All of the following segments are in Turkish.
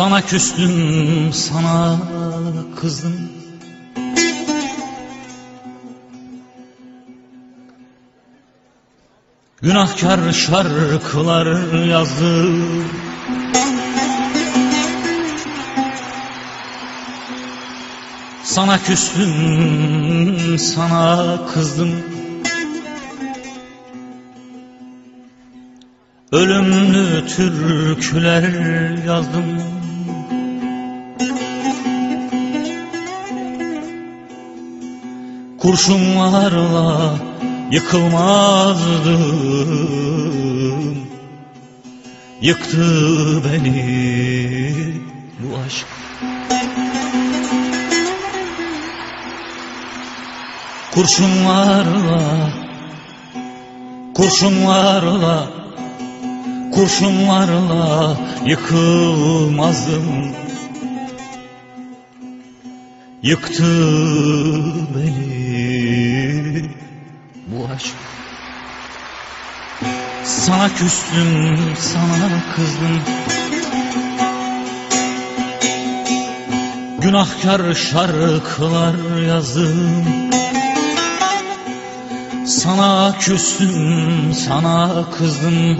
Sana küstüm, sana kızdım. Günahkar şarkılar yazdım. Sana küstüm, sana kızdım. Ölümlü türküler yazdım. Kurşunlarla yıkılmazdım. Yıktı beni bu aşk. Kurşunlarla, kurşunlarla, kurşunlarla yıkılmazdım. Yıktı beni bu aşk. Sana küstüm, sana kızdım. Günahkar şarkılar yazdım. Sana küstüm, sana kızdım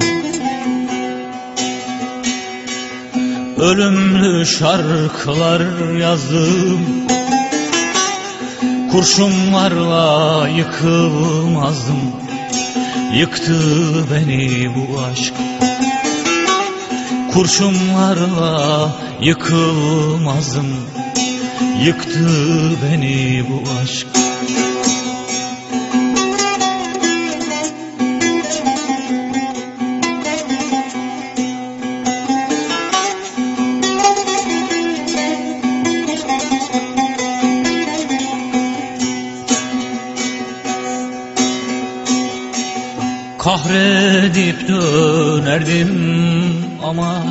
Ölümlü şarkılar yazdım Kurşunlarla yıkılmazdım. Yıktı beni bu aşk. Kurşunlarla yıkılmazdım. Yıktı beni bu aşk Kahredip dönerdim ama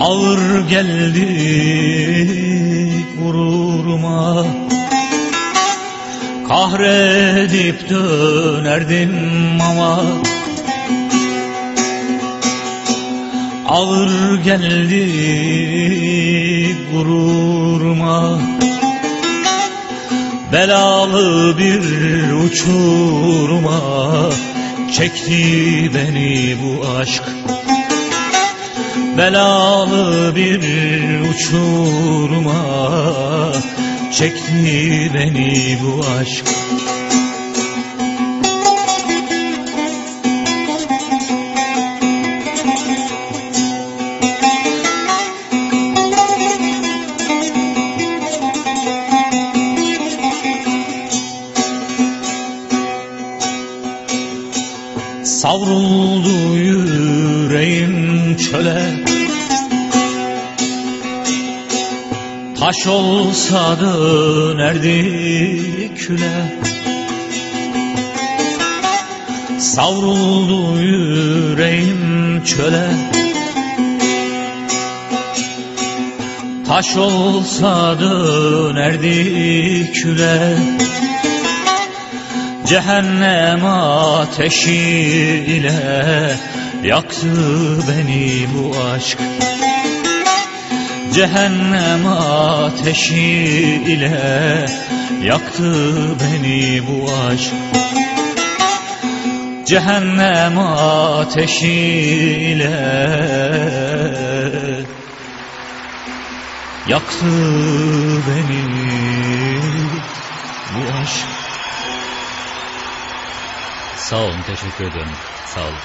Ağır geldi gururuma. Kahredip dönerdim ama Ağır geldi gururuma Belalı bir uçuruma çekti beni bu aşk. Belalı bir uçuruma çekti beni bu aşk Savruldu yüreğim çöle. Taş olsa dönerdi küle? Savruldu yüreğim çöle. Taş olsa dönerdi küle Cehennem ateşi ile yaktı beni bu aşk. Cehennem ateşi ile yaktı beni bu aşk. Cehennem ateşi ile yaktı beni bu aşk Sağ olun, teşekkür ederim. Sağ olun.